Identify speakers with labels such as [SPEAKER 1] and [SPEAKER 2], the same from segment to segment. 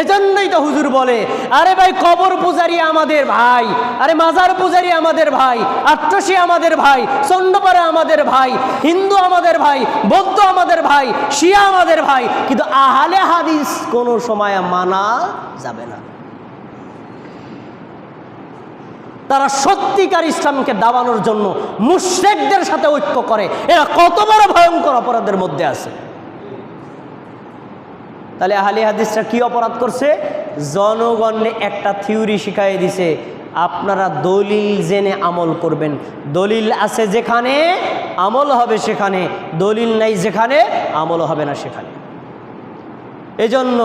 [SPEAKER 1] এজন্যই তো হুজুর বলে, আরে ভাই, কবর পূজারি আমাদের ভাই, আরে মাজার পূজারি আমাদের ভাই, আট্রসি আমাদের ভাই, চন্ডপাড়া আমাদের ভাই, হিন্দু আমাদের ভাই, বৌদ্ধ আমাদের ভাই, শিয়া আমাদের ভাই, কিন্তু আহালে হাদিস কোনো সময় মানা যাবে না। তারা সত্যিকার ইসলামকে দাবানোর জন্য মুশ্রেকদের সাথে ঐক্য করে। এরা কত বড় ভয়ঙ্কর অপরাধের মধ্যে আছে। তাহলে আহলি হাদিসরা কি অপরাধ করছে? জনগণে একটা থিওরি শিখাই দিছে, আপনারা দলিল জেনে আমল করবেন। দলিল আছে যেখানে, আমল হবে সেখানে। দলিল নাই যেখানে, আমল হবে না সেখানে। এজন্য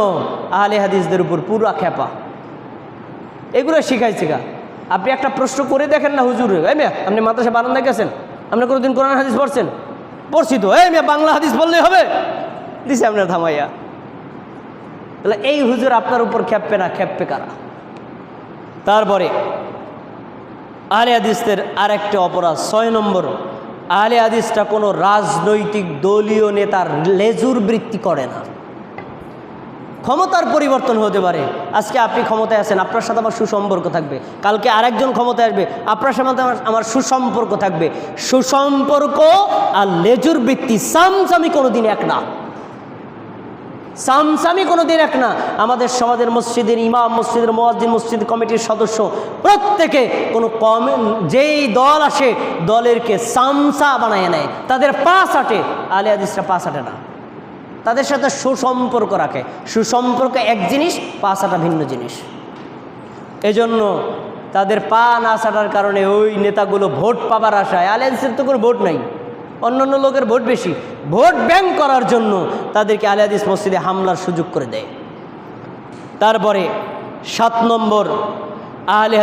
[SPEAKER 1] আহলে হাদিসদের উপর পুরা খেপা এগুলো শিখাইছে গা। আপনি একটা প্রশ্ন করে দেখেন না হুজুর। এই মেয়া, আপনি মাদ্রাসা বারান্দায় গেছেন? আপনি কোনোদিন কোরআন হাদিস পড়ছেন? পড়ছি তো। এই মেয়া, বাংলা হাদিস বললেই হবে। দিছে আপনার থামাইয়া। তাহলে এই হুজুর আপনার উপর খেপবে না খেপবে কারা? তারপরে আলে হাদিসদের আরেকটা অপরাধ, ছয় নম্বর আলে হাদিসটা কোনো রাজনৈতিক দলীয় নেতার লেজুর বৃত্তি করে না। ক্ষমতার পরিবর্তন হতে পারে। আজকে আপনি ক্ষমতায় আছেন, আপনার সাথে আমার সুসম্পর্ক থাকবে। কালকে আরেকজন ক্ষমতায় আসবে, আপনার সাথে আমার আমার সুসম্পর্ক থাকবে। সুসম্পর্ক আর লেজুর বৃত্তি সামসামি কোনোদিন এক না। সামসামি কোনো দিন এক না। আমাদের সমাজের মসজিদের ইমাম, মসজিদের মোয়াজ্জিন, মসজিদ কমিটির সদস্য, প্রত্যেকে কোনো কম যেই দল আসে, দলেরকে সামসা বানায় নেয়। তাদের পাশ আটে আলে হাদিসরা পাশ আটে না। তাদের সাথে সুসম্পর্ক রাখে। সুসম্পর্ক এক জিনিস পাশ আটা ভিন্ন জিনিস। এজন্য তাদের পা না সাটার কারণে ওই নেতাগুলো ভোট পাবার আশায়, আলে হাদিসের তো কোনো ভোট নাই। অন্যান্য লোকের ভোট বেশি। ভোট ব্যাংক করার জন্য তাদেরকে আলিয়াদিস মসজিদে হামলার সুযোগ করে দেয়। তারপরে সাত নম্বর আহলে